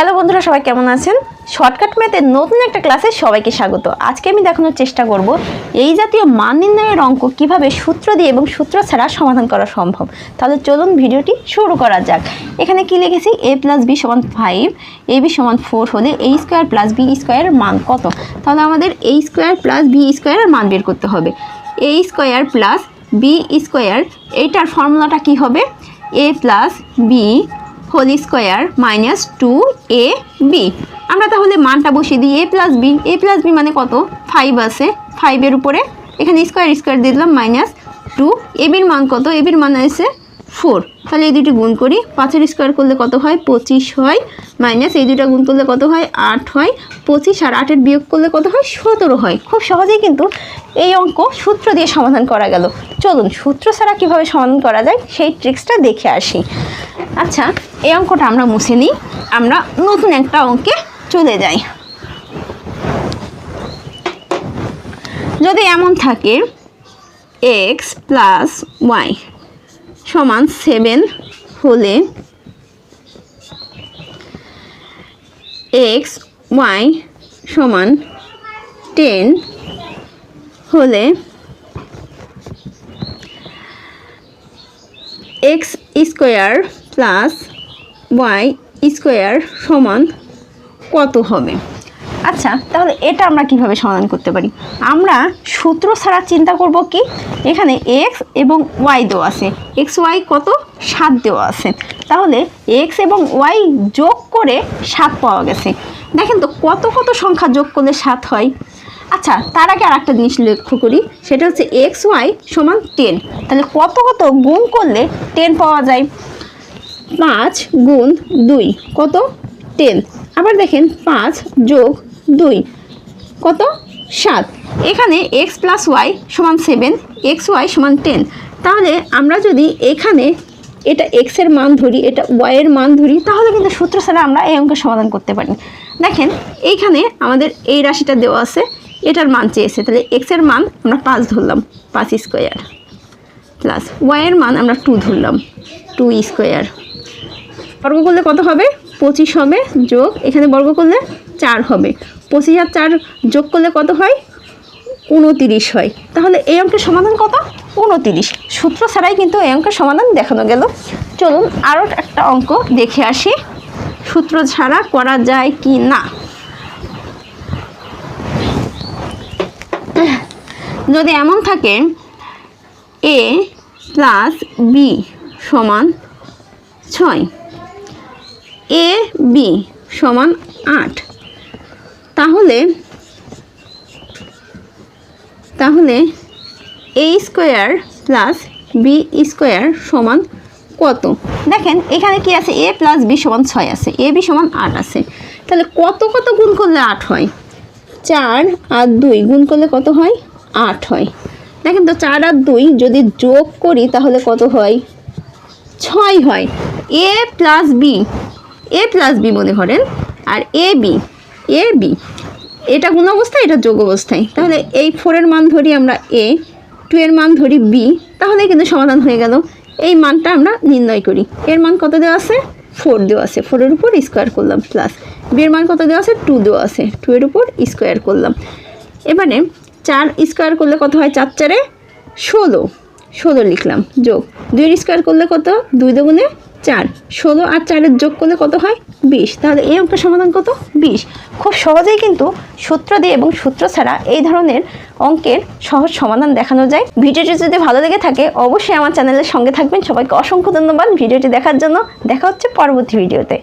Hello বন্ধুরা, সবাই কেমন আছেন? শর্টকাট ম্যাথের নতুন একটা ক্লাসে সবাইকে স্বাগত। আজকে আমি দেখানোর চেষ্টা করব এই জাতীয় মান নির্ণয়ের অঙ্ক কীভাবে সূত্র দিয়ে এবং সূত্র ছাড়া সমাধান করা সম্ভব। তাহলে চলুন ভিডিওটি শুরু করা যাক। এখানে কি লিখেছি? এ প্লাস বি সমান ফাইভ এ বি সমান ফোর হলে এই স্কোয়ার প্লাস বি স্কোয়ারের মান কত? তাহলে আমাদের এই স্কোয়ার প্লাস বি স্কোয়ারের মান বের করতে হবে। A square plus B square এইটার ফর্মুলাটা কি হবে? A plus B whole square minus two A B. আমরা তাহলে মানটা বসিয়ে দিই, A plus B. A plus B মানে কত? ফাইভ আছে। ফাইভের উপরে এখানে স্কোয়ার স্কোয়ার দিয়ে দিলাম মাইনাস টু। এবির মান কত? এবির মান আছে ফোর তাহলে এই দুটি গুণ করি। পাঁচের স্কোয়ার করলে কত হয়? পঁচিশ হয়। মাইনাস এই দুটা গুণ করলে কত হয়? আট হয়। পঁচিশ আর আটের বিয়োগ করলে কত হয়? সতেরো হয়। খুব সহজেই কিন্তু এই অঙ্ক সূত্র দিয়ে সমাধান করা গেল। চলুন, সূত্র ছাড়া কীভাবে সমাধান করা যায় সেই ট্রিক্সটা দেখে আসি। আচ্ছা এই অঙ্কটা আমরা মুছে নিই। আমরা নতুন একটা অঙ্কে চলে যাই। যদি এমন থাকে এক্স প্লাস ওয়াই সমান সেভেন হলে এক্স ওয়াই সমান টেন হলে X square plus Y square সমান কত হবে? আচ্ছা তাহলে এটা আমরা কীভাবে সমাধান করতে পারি? আমরা সূত্র ছাড়া চিন্তা করব কি? এখানে এক্স এবং ওয়াই দেওয়া আছে। এক্স ওয়াই কত? সাত দেওয়া আছে। তাহলে এক্স এবং ওয়াই যোগ করে সাত পাওয়া গেছে। দেখেন তো কত কত সংখ্যা যোগ করলে সাত হয়? আচ্ছা তার আগে আর একটা জিনিস লক্ষ্য করি। সেটা হচ্ছে এক্স ওয়াই সমান টেন তাহলে কত কত গুণ করলে টেন পাওয়া যায়? পাঁচ গুণ দুই, কত? টেন আবার দেখেন, পাঁচ যোগ দুই, কত? সাত। এখানে এক্স প্লাস ওয়াই সমান সেভেন এক্স ওয়াই সমান টেন তাহলে আমরা যদি এখানে এটা এক্সের মান ধরি, এটা ওয়াইয়ের মান ধরি, তাহলে কিন্তু সূত্র ছাড়া আমরা এই অঙ্কের সমাধান করতে পারি। দেখেন, এইখানে আমাদের এই রাশিটা দেওয়া আছে, এটার মান চেয়েছে। তাহলে এক্সের মান আমরা পাঁচ ধরলাম, পাঁচ স্কোয়ার প্লাস ওয়াইয়ের মান আমরা টু ধরলাম টু স্কোয়ার বর্গ করলে কত হবে? পঁচিশ হবে যোগ। এখানে বর্গ করলে চার হবে। পঁচিশ আর চার যোগ করলে কত হয়? উনতিরিশ হয়। তাহলে এই অঙ্কের সমাধান কত? উনতিরিশ। সূত্র ছাড়াই কিন্তু এই অঙ্কের সমাধান দেখানো গেল। চলুন আরও একটা অঙ্ক দেখে আসি। সূত্র ছাড়া করা যায় কি না? যদি এমন থাকে এ প্লাস বি সমান ছয়। এ, বি সমান আট। তাহলে তাহলে A square plus B square সমান কত? দেখেন, এখানে কি আছে? এ প্লাস বি সমান ছয় আছে, এ বি সমান আট আছে। তাহলে কত কত গুণ করলে আট হয়? চার আর দুই গুণ করলে কত হয়? আট হয়। দেখেন তো, চার আর দুই যদি যোগ করি তাহলে কত হয়? ছয় হয়। A plus B A plus B মনে করেন, আর এ বি এ বি এটা গুণ অবস্থায়? এটা যোগ অবস্থায়। তাহলে এই ফোরের মান ধরি আমরা এ টু এর মান ধরি বি তাহলে কিন্তু সমাধান হয়ে গেল। এই মানটা আমরা নির্ণয় করি। এর মান কত দেওয়া আছে? ফোর দেওয়া আছে। ফোরের উপর স্কোয়ার করলাম প্লাস বি এর মান কত দেওয়া আছে? টু দেওয়া আছে। টু এর উপর স্কোয়ার করলাম। এবারে চার স্কোয়ার করলে কত হয়? চার চারে ষোলো। ষোলো লিখলাম। যোগ। দুইয়ের স্কোয়ার করলে কত? দুই দুগুণে চার। ষোলো আর চারের যোগ করলে কত হয়? বিশ। তাহলে এই অঙ্কের সমাধান কত? বিশ। খুব সহজেই কিন্তু সূত্র দিয়ে এবং সূত্র ছাড়া এই ধরনের অঙ্কের সহজ সমাধান দেখানো যায়। ভিডিওটি যদি ভালো লেগে থাকে, অবশ্যই আমার চ্যানেলের সঙ্গে থাকবেন। সবাইকে অসংখ্য ধন্যবাদ ভিডিওটি দেখার জন্য। দেখা হচ্ছে পরবর্তী ভিডিওতে।